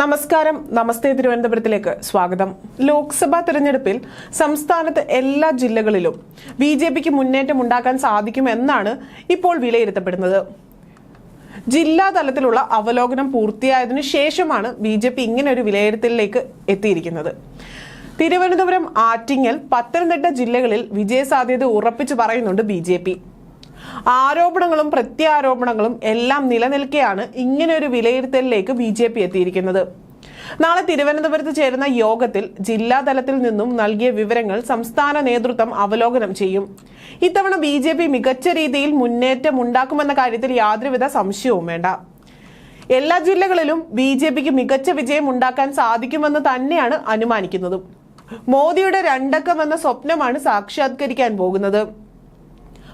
നമസ്കാരം. നമസ്തേ തിരുവനന്തപുരത്തിലേക്ക് സ്വാഗതം. ലോക്സഭാ തെരഞ്ഞെടുപ്പിൽ സംസ്ഥാനത്ത് എല്ലാ ജില്ലകളിലും ബി ജെ പിക്ക് മുന്നേറ്റം ഉണ്ടാക്കാൻ സാധിക്കുമെന്നാണ് ഇപ്പോൾ വിലയിരുത്തപ്പെടുന്നത്. ജില്ലാ തലത്തിലുള്ള അവലോകനം പൂർത്തിയായതിനു ശേഷമാണ് ബി ജെ പി ഇങ്ങനെ ഒരു വിലയിരുത്തലിലേക്ക് എത്തിയിരിക്കുന്നത്. തിരുവനന്തപുരം ആറ്റിങ്ങൽ പത്തനംതിട്ട ജില്ലകളിൽ വിജയസാധ്യത ഉറപ്പിച്ചു പറയുന്നുണ്ട് ബി ജെ പി. ആരോപണങ്ങളും പ്രത്യാരോപണങ്ങളും എല്ലാം നിലനിൽക്കെയാണ് ഇങ്ങനെ ഒരു വിലയിരുത്തലിലേക്ക് ബി ജെ പി എത്തിയിരിക്കുന്നത്. നാളെ തിരുവനന്തപുരത്ത് ചേരുന്ന യോഗത്തിൽ ജില്ലാതലത്തിൽ നിന്നും നൽകിയ വിവരങ്ങൾ സംസ്ഥാന നേതൃത്വം അവലോകനം ചെയ്യും. ഇത്തവണ ബി ജെ പി മികച്ച രീതിയിൽ മുന്നേറ്റം ഉണ്ടാക്കുമെന്ന കാര്യത്തിൽ യാതൊരുവിധ സംശയവും വേണ്ട. എല്ലാ ജില്ലകളിലും ബി ജെ പിക്ക് മികച്ച വിജയം ഉണ്ടാക്കാൻ സാധിക്കുമെന്ന് തന്നെയാണ് അനുമാനിക്കുന്നതും. മോദിയുടെ രണ്ടക്കം എന്ന സ്വപ്നമാണ് സാക്ഷാത്കരിക്കാൻ പോകുന്നത്.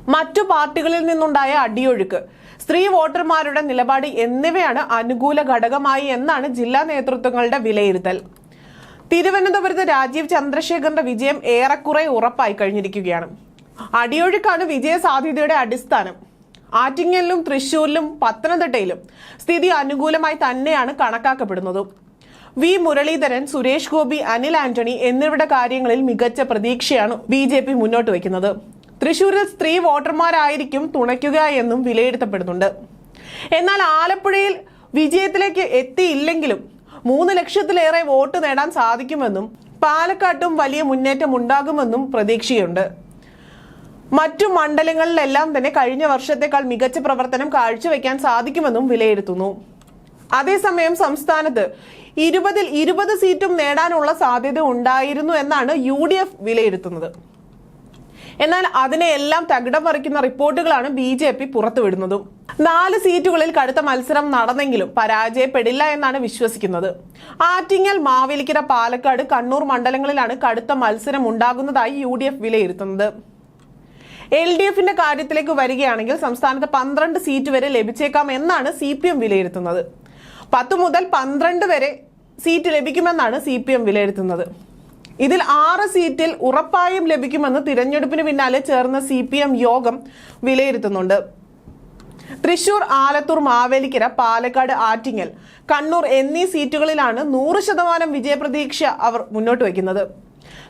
മറ്റു പാർട്ടികളിൽ നിന്നുണ്ടായ അടിയൊഴുക്ക്. സ്ത്രീ വോട്ടർമാരുടെ നിലപാട് എന്നിവയാണ് അനുകൂല ഘടകമായി എന്നാണ് ജില്ലാ നേതൃത്വങ്ങളുടെ വിലയിരുത്തൽ. തിരുവനന്തപുരത്ത് രാജീവ് ചന്ദ്രശേഖറിന്റെ വിജയം ഏറെക്കുറെ ഉറപ്പായി കഴിഞ്ഞിരിക്കുകയാണ്. അടിയൊഴുക്കാണ് വിജയ സാധ്യതയുടെ അടിസ്ഥാനം. ആറ്റിങ്ങലിലും തൃശൂരിലും പത്തനംതിട്ടയിലും സ്ഥിതി അനുകൂലമായി തന്നെയാണ് കണക്കാക്കപ്പെടുന്നത്. വി. മുരളീധരൻ സുരേഷ് ഗോപി അനിൽ ആന്റണി എന്നിവരുടെ കാര്യങ്ങളിൽ മികച്ച പ്രതീക്ഷയാണ് ബി മുന്നോട്ട് വയ്ക്കുന്നത്. തൃശൂരിൽ സ്ത്രീ വോട്ടർമാരായിരിക്കും തുണയ്ക്കുക എന്നും വിലയിരുത്തപ്പെടുന്നുണ്ട്. എന്നാൽ ആലപ്പുഴയിൽ വിജയത്തിലേക്ക് എത്തിയില്ലെങ്കിലും മൂന്ന് ലക്ഷത്തിലേറെ വോട്ട് നേടാൻ സാധിക്കുമെന്നും പാലക്കാട്ടും വലിയ മുന്നേറ്റം ഉണ്ടാകുമെന്നും പ്രതീക്ഷയുണ്ട്. മറ്റു മണ്ഡലങ്ങളിലെല്ലാം തന്നെ കഴിഞ്ഞ വർഷത്തേക്കാൾ മികച്ച പ്രവർത്തനം കാഴ്ചവെക്കാൻ സാധിക്കുമെന്നും വിലയിരുത്തുന്നു. അതേസമയം സംസ്ഥാനത്ത് ഇരുപതിൽ ഇരുപത് സീറ്റും നേടാനുള്ള സാധ്യത ഉണ്ടായിരുന്നു എന്നാണ് യു വിലയിരുത്തുന്നത്. എന്നാൽ അതിനെയെല്ലാം തകിടം മറിക്കുന്ന റിപ്പോർട്ടുകളാണ് ബി ജെ പി പുറത്തുവിടുന്നതും. നാല് സീറ്റുകളിൽ കടുത്ത മത്സരം നടന്നെങ്കിലും പരാജയപ്പെടില്ല എന്നാണ് വിശ്വസിക്കുന്നത്. ആറ്റിങ്ങൽ മാവേലിക്കര പാലക്കാട് കണ്ണൂർ മണ്ഡലങ്ങളിലാണ് കടുത്ത മത്സരം ഉണ്ടാകുന്നതായി യു ഡി എഫ് വിലയിരുത്തുന്നത്. എൽ ഡി എഫിന്റെ കാര്യത്തിലേക്ക് വരികയാണെങ്കിൽ സംസ്ഥാനത്ത് പന്ത്രണ്ട് സീറ്റ് വരെ ലഭിച്ചേക്കാം എന്നാണ് സി പി എം വിലയിരുത്തുന്നത്. പത്ത് മുതൽ പന്ത്രണ്ട് വരെ സീറ്റ് ലഭിക്കുമെന്നാണ് സി പി എം വിലയിരുത്തുന്നത്. ഇതിൽ ആറ് സീറ്റിൽ ഉറപ്പായും ലഭിക്കുമെന്ന് തിരഞ്ഞെടുപ്പിന് പിന്നാലെ ചേർന്ന സി യോഗം വിലയിരുത്തുന്നുണ്ട്. തൃശൂർ ആലത്തൂർ മാവേലിക്കര പാലക്കാട് ആറ്റിങ്ങൽ കണ്ണൂർ എന്നീ സീറ്റുകളിലാണ് നൂറ് ശതമാനം വിജയപ്രതീക്ഷ അവർ മുന്നോട്ട് വയ്ക്കുന്നത്.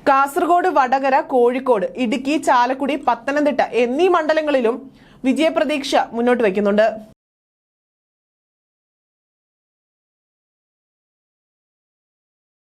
കാസർഗോഡ് വടകര കോഴിക്കോട് ഇടുക്കി ചാലക്കുടി പത്തനംതിട്ട എന്നീ മണ്ഡലങ്ങളിലും വിജയപ്രതീക്ഷ മുന്നോട്ട് വയ്ക്കുന്നുണ്ട്.